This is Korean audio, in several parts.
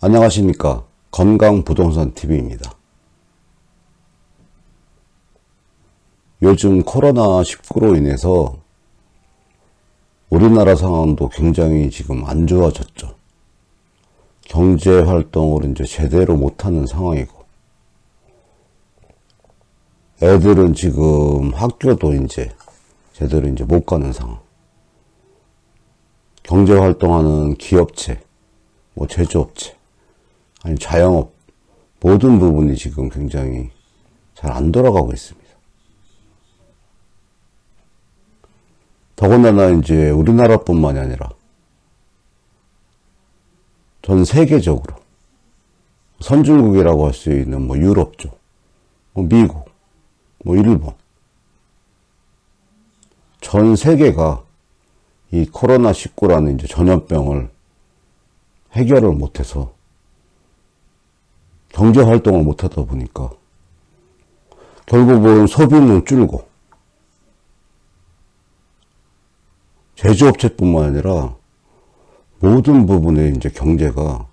안녕하십니까. 건강부동산TV입니다. 요즘 코로나19로 인해서 우리나라 상황도 굉장히 지금 안 좋아졌죠. 경제 활동을 이제 제대로 못하는 상황이고, 애들은 지금 학교도 이제 제대로 이제 못 가는 상황. 경제 활동하는 기업체, 뭐 제조업체, 아니 자영업 모든 부분이 지금 굉장히 잘 안 돌아가고 있습니다. 더군다나 이제 우리나라뿐만이 아니라 전 세계적으로 선진국이라고 할 수 있는 뭐 유럽 쪽, 뭐 미국, 뭐 일본 전 세계가 이 코로나19라는 이제 전염병을 해결을 못해서 경제 활동을 못하다 보니까 결국은 소비는 줄고 제조업체뿐만 아니라 모든 부분의 이제 경제가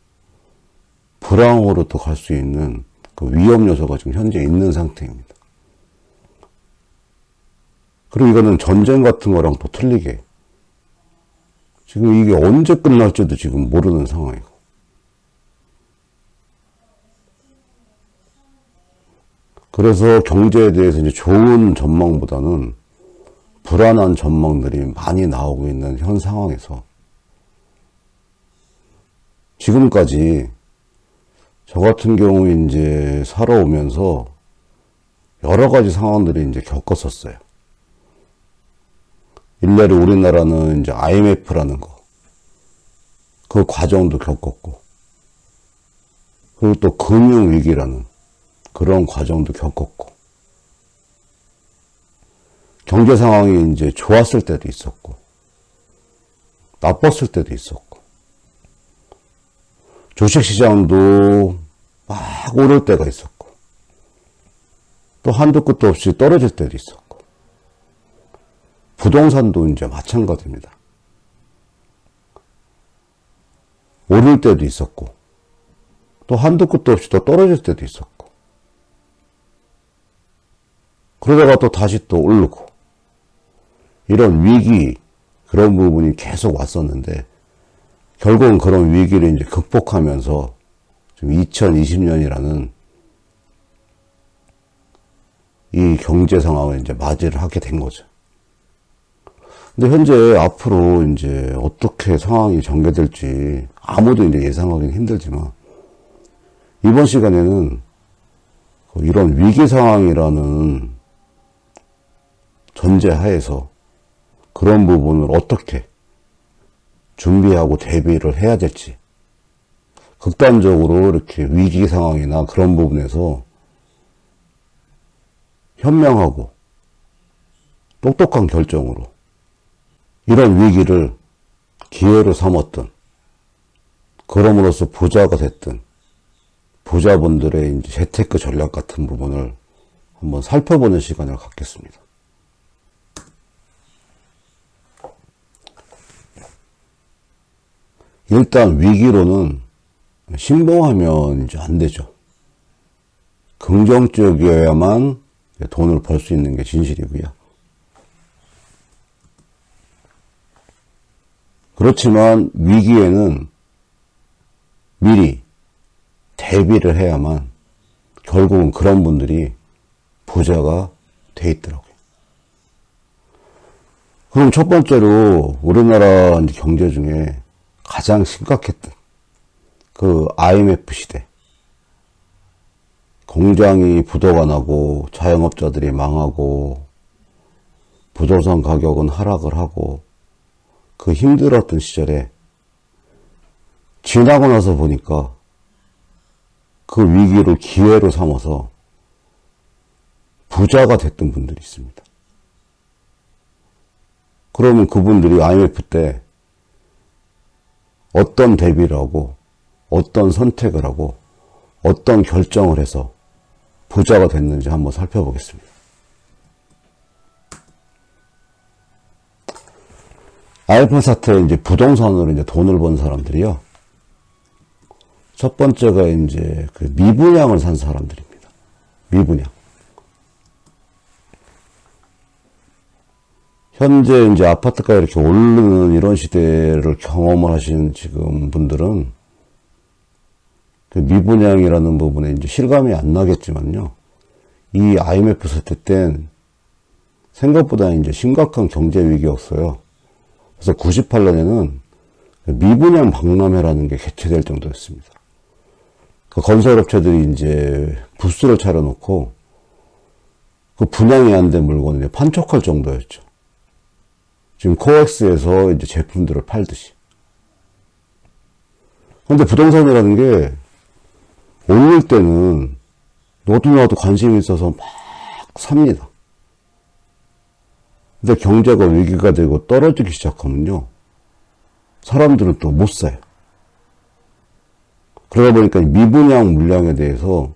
불황으로 또 갈 수 있는 그 위험 요소가 지금 현재 있는 상태입니다. 그리고 이거는 전쟁 같은 거랑 또 틀리게 지금 이게 언제 끝날지도 지금 모르는 상황이고 그래서 경제에 대해서 이제 좋은 전망보다는 불안한 전망들이 많이 나오고 있는 현 상황에서 지금까지 저 같은 경우 이제 살아오면서 여러 가지 상황들이 이제 겪었었어요. 일례로 우리나라는 이제 IMF라는 거, 그 과정도 겪었고, 그리고 또 금융위기라는 그런 과정도 겪었고, 경제 상황이 이제 좋았을 때도 있었고, 나빴을 때도 있었고, 주식 시장도 막 오를 때가 있었고, 또 한두 끝도 없이 떨어질 때도 있었고, 부동산도 이제 마찬가지입니다. 오를 때도 있었고, 또 한두 끝도 없이 또 떨어질 때도 있었고, 그러다가 또 다시 또 오르고, 이런 위기, 그런 부분이 계속 왔었는데, 결국은 그런 위기를 이제 극복하면서, 지금 2020년이라는 이 경제 상황을 이제 맞이를 하게 된 거죠. 근데 현재 앞으로 이제 어떻게 상황이 전개될지 아무도 이제 예상하기는 힘들지만 이번 시간에는 이런 위기 상황이라는 전제 하에서 그런 부분을 어떻게 준비하고 대비를 해야 될지 극단적으로 이렇게 위기 상황이나 그런 부분에서 현명하고 똑똑한 결정으로 이런 위기를 기회로 삼았던 그럼으로써 부자가 됐던 부자분들의 이제 재테크 전략 같은 부분을 한번 살펴보는 시간을 갖겠습니다. 일단 위기로는 신봉하면 이제 안 되죠. 긍정적이어야만 돈을 벌 수 있는 게 진실이고요. 그렇지만 위기에는 미리 대비를 해야만 결국은 그런 분들이 부자가 돼 있더라고요. 그럼 첫 번째로 우리나라 경제 중에 가장 심각했던 그 IMF 시대. 공장이 부도가 나고 자영업자들이 망하고 부동산 가격은 하락을 하고 그 힘들었던 시절에 지나고 나서 보니까 그 위기를 기회로 삼아서 부자가 됐던 분들이 있습니다. 그러면 그분들이 IMF 때 어떤 대비를 하고 어떤 선택을 하고 어떤 결정을 해서 부자가 됐는지 한번 살펴보겠습니다. IMF 사태에 이제 부동산으로 이제 돈을 번 사람들이요. 첫 번째가 이제 그 미분양을 산 사람들입니다. 미분양. 현재 이제 아파트가 이렇게 오르는 이런 시대를 경험을 하신 지금 분들은 그 미분양이라는 부분에 이제 실감이 안 나겠지만요. 이 IMF 사태 땐 생각보다 이제 심각한 경제 위기였어요. 그래서 98년에는 미분양 박람회라는 게 개최될 정도였습니다. 그 건설업체들이 이제 부스를 차려놓고 그 분양이 안 된 물건을 판촉할 정도였죠. 지금 코엑스에서 이제 제품들을 팔듯이. 근데 부동산이라는 게 오를 때는 너도 나도 관심이 있어서 막 삽니다. 근데 경제가 위기가 되고 떨어지기 시작하면요. 사람들은 또 못 사요. 그러다 보니까 미분양 물량에 대해서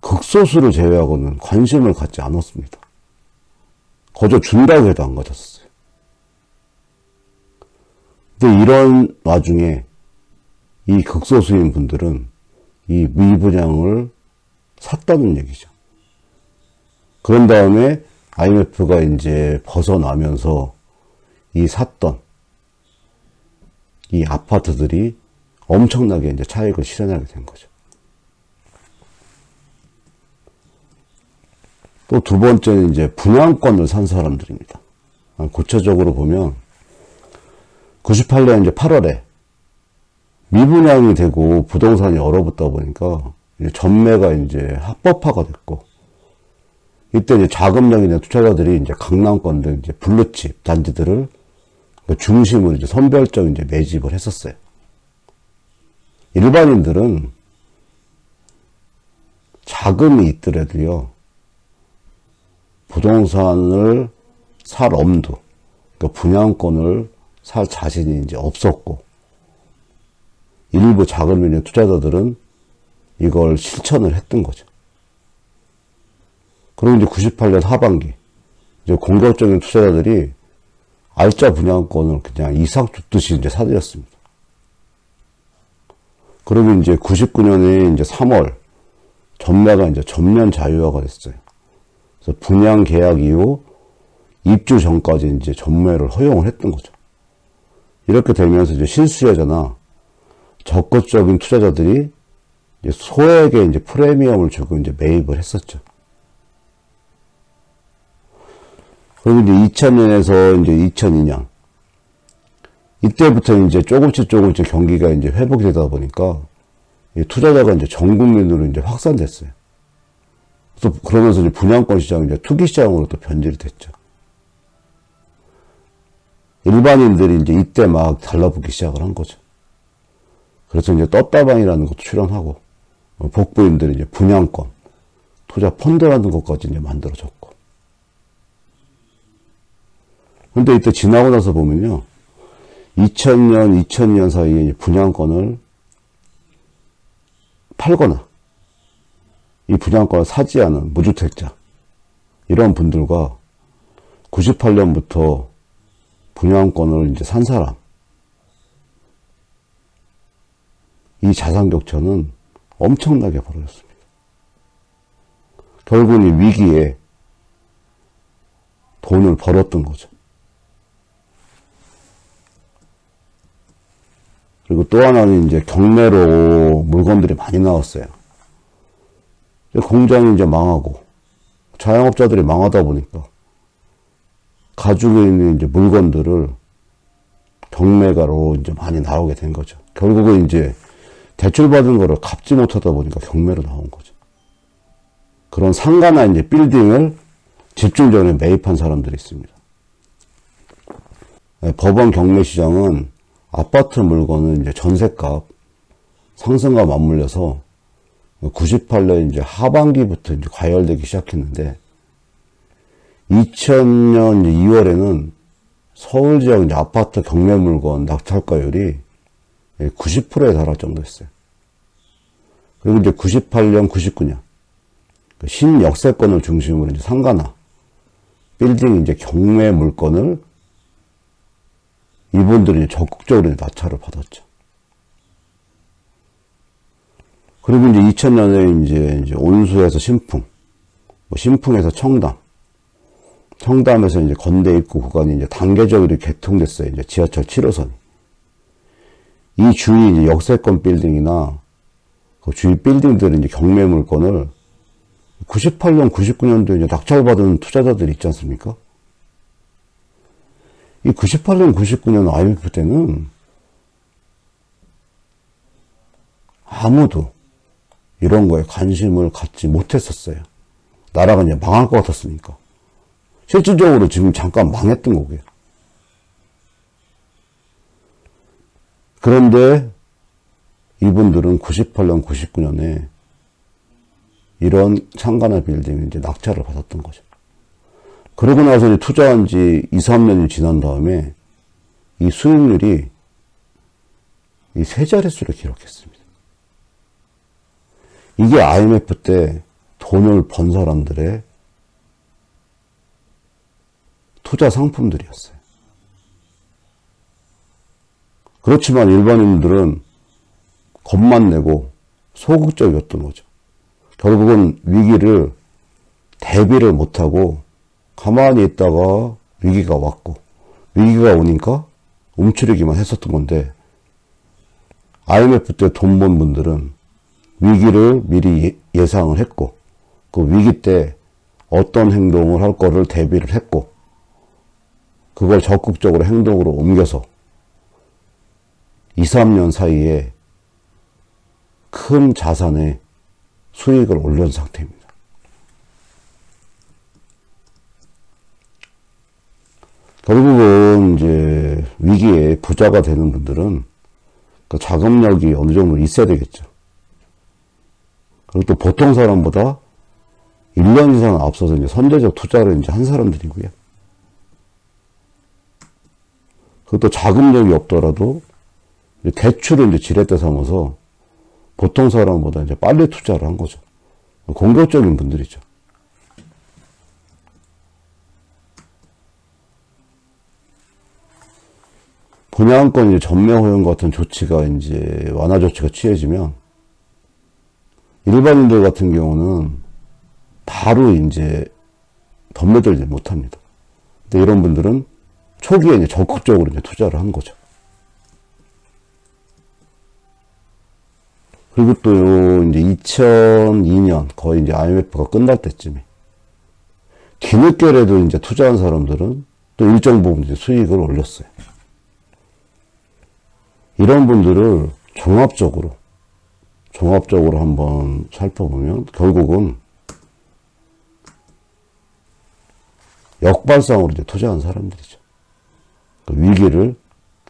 극소수를 제외하고는 관심을 갖지 않았습니다. 거저 준다고 해도 안 가졌어요. 근데 이런 와중에 이 극소수인 분들은 이 미분양을 샀다는 얘기죠. 그런 다음에 IMF가 이제 벗어나면서 이 샀던 이 아파트들이 엄청나게 이제 차익을 실현하게 된 거죠. 또 두 번째는 이제 분양권을 산 사람들입니다. 아, 구체적으로 보면 98년 이제 8월에 미분양이 되고 부동산이 얼어붙다 보니까 전매가 이제 합법화가 됐고 이때 이제 자금력 있는 투자자들이 이제 강남권 등 이제 블루칩 단지들을 그 중심으로 이제 선별적 이제 매집을 했었어요. 일반인들은 자금이 있더라도요, 부동산을 살 엄두, 그러니까 분양권을 살 자신이 이제 없었고, 일부 자금 있는 투자자들은 이걸 실천을 했던 거죠. 그리고 이제 98년 하반기, 이제 공격적인 투자자들이 알짜 분양권을 그냥 이상 줬듯이 이제 사들였습니다. 그리고 이제 99년에 이제 3월, 전매가 이제 전면 자유화가 됐어요. 그래서 분양 계약 이후 입주 전까지 이제 전매를 허용을 했던 거죠. 이렇게 되면서 이제 실수요자나 적극적인 투자자들이 이제 소액의 이제 프리미엄을 주고 이제 매입을 했었죠. 그리고 이제 2000년에서 이제 2002년 이때부터 이제 조금씩 조금씩 경기가 이제 회복이 되다 보니까 투자자가 이제 전 국민으로 이제 확산됐어요. 또 그러면서 이제 분양권 시장 이제 투기 시장으로 또 변질이 됐죠. 일반인들이 이제 이때 막 달라붙기 시작을 한 거죠. 그래서 이제 떴다방이라는 것도 출연하고 어, 복부인들이 이제 분양권, 투자 펀드라는 것까지 이제 만들어졌고. 근데 이때 지나고 나서 보면요. 2000년, 2000년 사이에 분양권을 팔거나 이 분양권을 사지 않은 무주택자 이런 분들과 98년부터 분양권을 이제 산 사람 이 자산 격차는 엄청나게 벌어졌습니다. 결국은 이 위기에 돈을 벌었던 거죠. 그리고 또 하나는 이제 경매로 물건들이 많이 나왔어요. 공장이 이제 망하고 자영업자들이 망하다 보니까 가지고 있는 이제 물건들을 경매가로 이제 많이 나오게 된 거죠. 결국은 이제 대출받은 거를 갚지 못하다 보니까 경매로 나온 거죠. 그런 상가나 이제 빌딩을 집중적으로 매입한 사람들이 있습니다. 네, 법원 경매 시장은 아파트 물건은 이제 전세값 상승과 맞물려서 98년 이제 하반기부터 이제 과열되기 시작했는데 2000년 2월에는 서울 지역 이제 아파트 경매 물건 낙찰가율이 90%에 달할 정도였어요. 그리고 이제 98년, 99년 그 신역세권을 중심으로 이제 상가나 빌딩 이제 경매 물건을 이분들이 적극적으로 낙찰을 받았죠. 그리고 이제 2000년에 이제, 이제 온수에서 신풍, 뭐 신풍에서 청담, 청담에서 이제 건대 입구 구간이 이제 단계적으로 개통됐어요. 이제 지하철 7호선이. 이 주위 이제 역세권 빌딩이나 그 주위 빌딩들은 이제 경매 물건을 98년, 99년도에 이제 낙찰받은 투자자들이 있지 않습니까? 이 98년, 99년 IMF 때는 아무도 이런 거에 관심을 갖지 못했었어요. 나라가 이제 망할 것 같았으니까. 실질적으로 지금 잠깐 망했던 거고요. 그런데 이분들은 98년, 99년에 이런 상가나 빌딩을 이제 낙찰을 받았던 거죠. 그러고 나서 이제 투자한 지 2, 3년이 지난 다음에 이 수익률이 이 세 자릿수를 기록했습니다. 이게 IMF 때 돈을 번 사람들의 투자 상품들이었어요. 그렇지만 일반인들은 겁만 내고 소극적이었던 거죠. 결국은 위기를 대비를 못하고 가만히 있다가 위기가 왔고 위기가 오니까 움츠리기만 했었던 건데 IMF 때 돈 번 분들은 위기를 미리 예- 예상을 했고 그 위기 때 어떤 행동을 할 거를 대비를 했고 그걸 적극적으로 행동으로 옮겨서 2, 3년 사이에 큰 자산의 수익을 올린 상태입니다. 결국은 이제 위기에 부자가 되는 분들은 그 자금력이 어느 정도 있어야 되겠죠. 그리고 또 보통 사람보다 1년 이상 앞서서 이제 선제적 투자를 이제 한 사람들이고요. 그것도 자금력이 없더라도 이제 대출을 이제 지렛대 삼아서 보통 사람보다 이제 빨리 투자를 한 거죠. 공격적인 분들이죠. 분양권 이제 전매 허용 같은 조치가 이제 완화 조치가 취해지면 일반인들 같은 경우는 바로 이제 덤매들지 못합니다. 근데 이런 분들은 초기에 이제 적극적으로 이제 투자를 한 거죠. 그리고 또요 이제 2002년 거의 이제 IMF가 끝날 때쯤에 뒤늦게라도 이제 투자한 사람들은 또 일정 부분 이제 수익을 올렸어요. 이런 분들을 종합적으로 종합적으로 한번 살펴보면 결국은 역발상으로 이제 투자한 사람들이죠. 그 위기를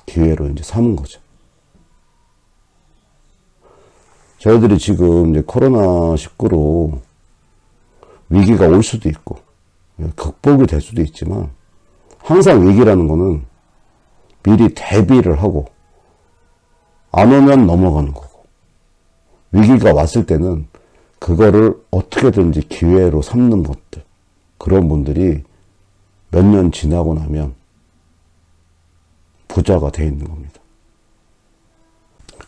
기회로 이제 삼은 거죠. 저희들이 지금 이제 코로나19로 위기가 올 수도 있고, 극복이 될 수도 있지만, 항상 위기라는 거는 미리 대비를 하고, 안 오면 넘어가는 거고, 위기가 왔을 때는 그거를 어떻게든지 기회로 삼는 것들, 그런 분들이 몇 년 지나고 나면 부자가 돼 있는 겁니다.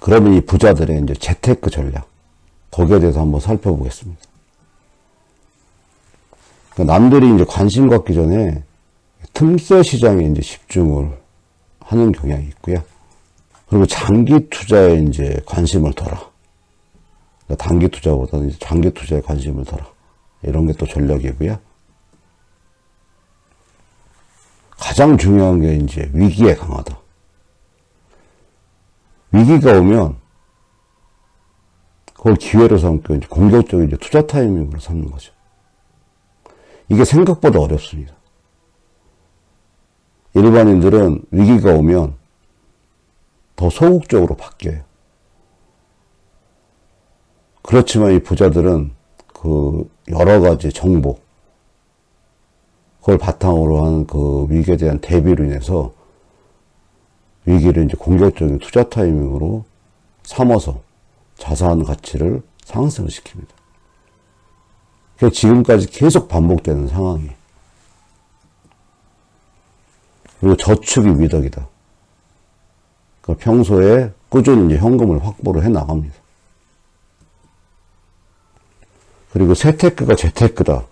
그러면 이 부자들의 이제 재테크 전략, 거기에 대해서 한번 살펴보겠습니다. 그러니까 남들이 이제 관심 갖기 전에 틈새 시장에 이제 집중을 하는 경향이 있고요. 그리고 장기 투자에 이제 관심을 둬라. 그러니까 단기 투자보다는 장기 투자에 관심을 둬라. 이런 게 또 전략이고요. 가장 중요한 게 이제 위기에 강하다. 위기가 오면 그걸 기회로 삼고 이제 공격적인 이제 투자 타이밍으로 삼는 거죠. 이게 생각보다 어렵습니다. 일반인들은 위기가 오면 더 소극적으로 바뀌어요. 그렇지만 이 부자들은 그 여러 가지 정보, 그걸 바탕으로 한 그 위기에 대한 대비로 인해서 위기를 이제 공격적인 투자 타이밍으로 삼아서 자산 가치를 상승시킵니다. 그게 지금까지 계속 반복되는 상황이에요. 그리고 저축이 미덕이다. 그 평소에 꾸준히 현금을 확보를 해 나갑니다. 그리고 세테크가 재테크다.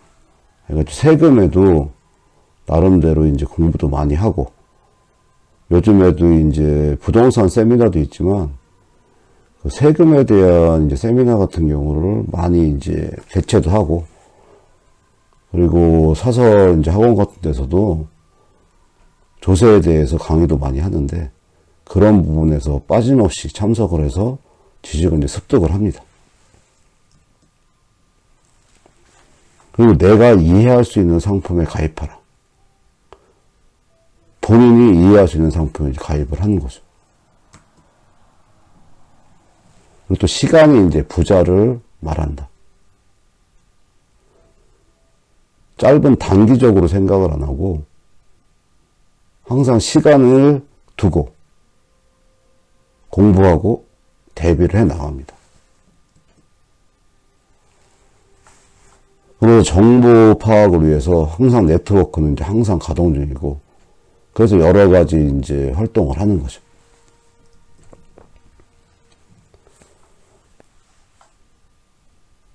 그러니까 세금에도 나름대로 이제 공부도 많이 하고 요즘에도 이제 부동산 세미나도 있지만 그 세금에 대한 이제 세미나 같은 경우를 많이 이제 개최도 하고 그리고 사설 이제 학원 같은 데서도 조세에 대해서 강의도 많이 하는데 그런 부분에서 빠짐없이 참석을 해서 지식을 이제 습득을 합니다. 그리고 내가 이해할 수 있는 상품에 가입하라. 본인이 이해할 수 있는 상품에 가입을 하는 거죠. 그리고 또 시간이 이제 부자를 말한다. 짧은 단기적으로 생각을 안 하고 항상 시간을 두고 공부하고 대비를 해 나갑니다. 그래서 정보 파악을 위해서 항상 네트워크는 이제 항상 가동 중이고 그래서 여러 가지 이제 활동을 하는 거죠.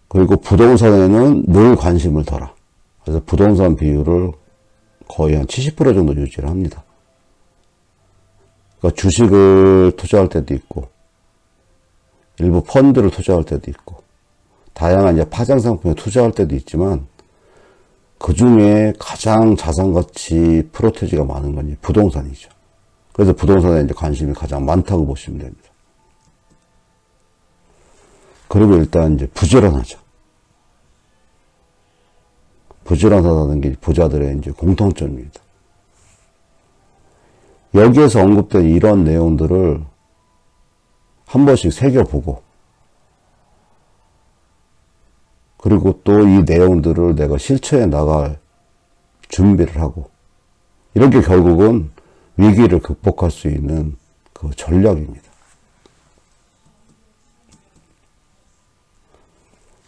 그리고 부동산에는 늘 관심을 둬라. 그래서 부동산 비율을 거의 한 70% 정도 유지를 합니다. 그러니까 주식을 투자할 때도 있고, 일부 펀드를 투자할 때도 있고, 다양한 이제 파장 상품에 투자할 때도 있지만, 그 중에 가장 자산 가치 프로테지가 많은 건 부동산이죠. 그래서 부동산에 이제 관심이 가장 많다고 보시면 됩니다. 그리고 일단 이제 부지런하죠. 부지런하다는 게 부자들의 이제 공통점입니다. 여기에서 언급된 이런 내용들을 한 번씩 새겨보고, 그리고 또 이 내용들을 내가 실천해 나갈 준비를 하고, 이렇게 결국은 위기를 극복할 수 있는 그 전략입니다.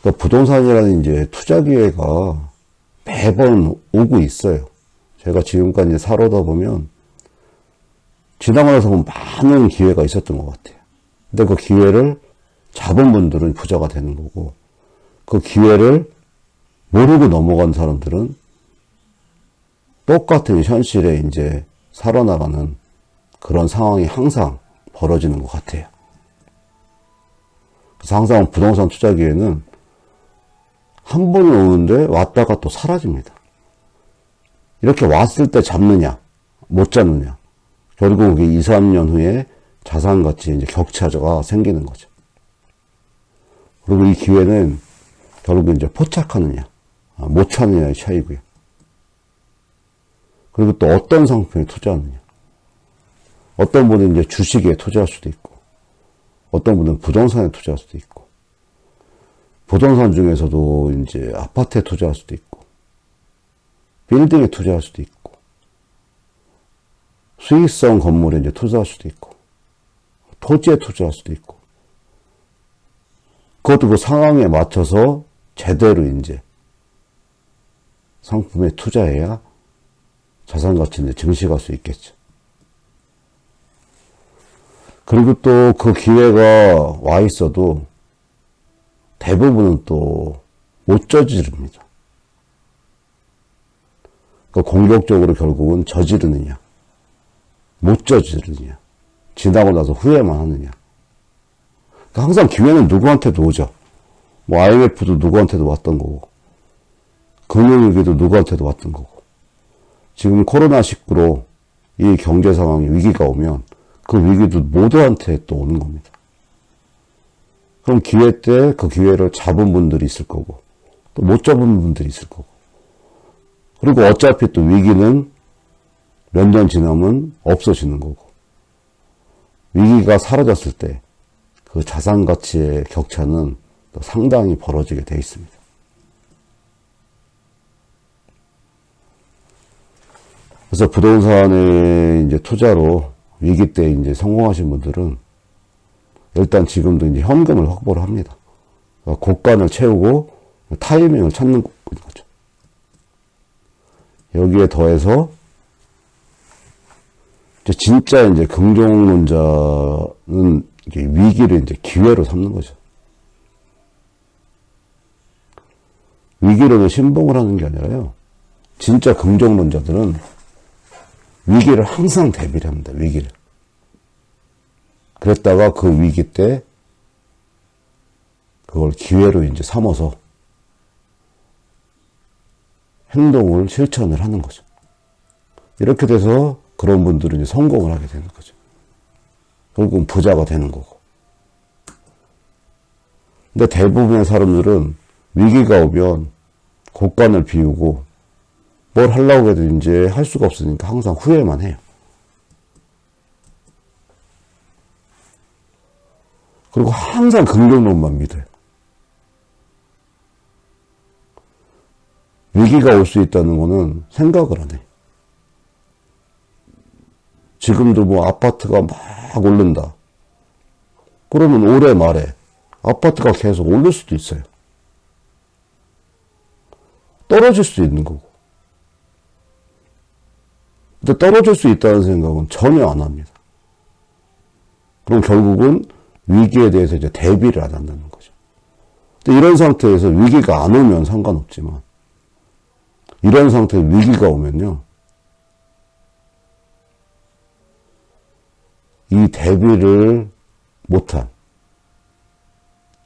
그러니까 부동산이라는 이제 투자 기회가 매번 오고 있어요. 제가 지금까지 살아다 보면 지나고 나서 보면 많은 기회가 있었던 것 같아요. 근데 그 기회를 잡은 분들은 부자가 되는 거고 그 기회를 모르고 넘어간 사람들은 똑같은 현실에 이제 살아나가는 그런 상황이 항상 벌어지는 것 같아요. 그래서 항상 부동산 투자 기회는 한 번은 오는데 왔다가 또 사라집니다. 이렇게 왔을 때 잡느냐, 못 잡느냐. 결국 그게 2, 3년 후에 자산 가치 이제 격차가 생기는 거죠. 그리고 이 기회는 결국 이제 포착하느냐, 아, 못 찾느냐의 차이고요. 그리고 또 어떤 상품에 투자하느냐. 어떤 분은 이제 주식에 투자할 수도 있고, 어떤 분은 부동산에 투자할 수도 있고, 부동산 중에서도 이제 아파트에 투자할 수도 있고, 빌딩에 투자할 수도 있고, 수익성 건물에 이제 투자할 수도 있고, 토지에 투자할 수도 있고, 그것도 그 상황에 맞춰서 제대로 이제 상품에 투자해야 자산 가치인데 증식할 수 있겠죠. 그리고 또 그 기회가 와 있어도 대부분은 또 못 저지릅니다. 그 공격적으로 결국은 저지르느냐, 못 저지르느냐, 지나고 나서 후회만 하느냐. 그러니까 항상 기회는 누구한테도 오죠. 뭐 IMF도 누구한테도 왔던 거고, 금융위기도 누구한테도 왔던 거고, 지금 코로나19로 이 경제 상황이 위기가 오면 그 위기도 모두한테 또 오는 겁니다. 그럼 기회 때 그 기회를 잡은 분들이 있을 거고, 또 못 잡은 분들이 있을 거고. 그리고 어차피 또 위기는 몇 년 지나면 없어지는 거고. 위기가 사라졌을 때 그 자산 가치의 격차는 또 상당히 벌어지게 돼 있습니다. 그래서 부동산에 이제 투자로 위기 때 이제 성공하신 분들은 일단 지금도 이제 현금을 확보를 합니다. 그러니까 곡간을 채우고 타이밍을 찾는 거죠. 여기에 더해서 진짜 이제 이게 위기를 이제 기회로 삼는 거죠. 위기로는 신봉을 하는 게 아니라요. 진짜 긍정론자들은 위기를 항상 대비를 합니다. 위기를. 그랬다가 그 위기 때 그걸 기회로 이제 삼아서 행동을 실천을 하는 거죠. 이렇게 돼서 그런 분들은 이제 성공을 하게 되는 거죠. 결국은 부자가 되는 거고. 근데 대부분의 사람들은 위기가 오면 곡간을 비우고 뭘 하려고 해도 이제 할 수가 없으니까 항상 후회만 해요. 그리고 항상 긍정론만 믿어요. 위기가 올 수 있다는 거는 생각을 안 해. 지금도 뭐 아파트가 막 오른다. 그러면 올해 말에 아파트가 계속 오를 수도 있어요. 떨어질 수도 있는 거고. 근데 떨어질 수 있다는 생각은 전혀 안 합니다. 그럼 결국은 위기에 대해서 이제 대비를 안 한다는 거죠. 이런 상태에서 위기가 안 오면 상관없지만, 이런 상태에 위기가 오면요, 이 대비를 못한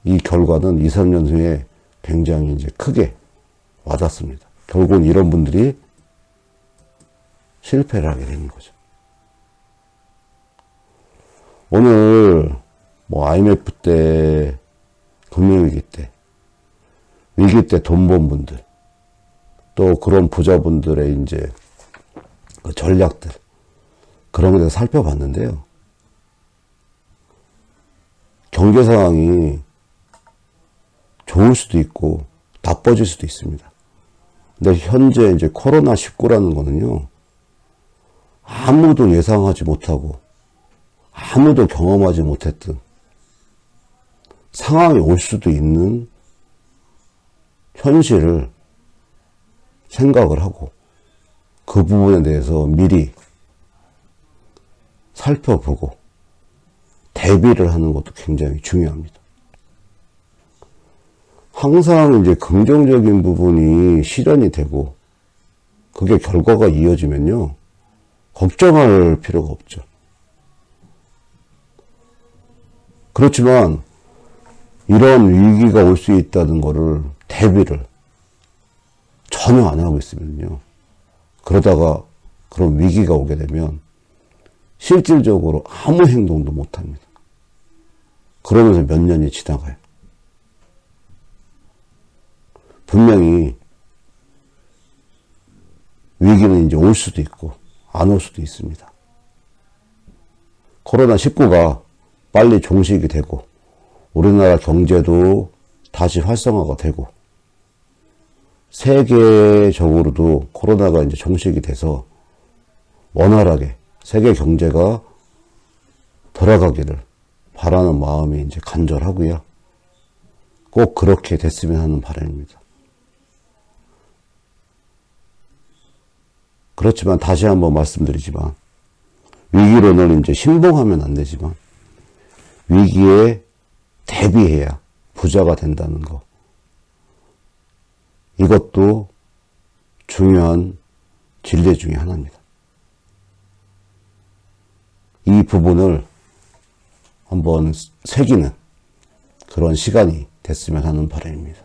이 결과는 2, 3년 후에 굉장히 이제 크게 와닿습니다. 결국은 이런 분들이 실패를 하게 되는 거죠. 오늘 뭐 IMF 때 금융위기 때 위기 때 돈 번 분들 또 그런 부자분들의 이제 그 전략들 그런 것에 살펴봤는데요. 경제 상황이 좋을 수도 있고 나빠질 수도 있습니다. 근데 현재 이제 코로나 19라는 거는요. 아무도 예상하지 못하고 아무도 경험하지 못했던 상황이 올 수도 있는 현실을 생각을 하고 그 부분에 대해서 미리 살펴보고 대비를 하는 것도 굉장히 중요합니다. 항상 이제 긍정적인 부분이 실현이 되고 그게 결과가 이어지면요. 걱정할 필요가 없죠. 그렇지만 이런 위기가 올 수 있다는 거를 대비를 전혀 안 하고 있으면요. 그러다가 그런 위기가 오게 되면 실질적으로 아무 행동도 못 합니다. 그러면서 몇 년이 지나가요. 분명히 위기는 이제 올 수도 있고 안 올 수도 있습니다. 코로나19가 빨리 종식이 되고 우리나라 경제도 다시 활성화가 되고 세계적으로도 코로나가 이제 종식이 돼서 원활하게 세계 경제가 돌아가기를 바라는 마음이 이제 간절하고요. 꼭 그렇게 됐으면 하는 바람입니다. 그렇지만 다시 한번 말씀드리지만 위기로는 이제 신봉하면 안 되지만 위기에 대비해야 부자가 된다는 거. 이것도 중요한 진리 중의 하나입니다. 이 부분을 한번 새기는 그런 시간이 됐으면 하는 바람입니다.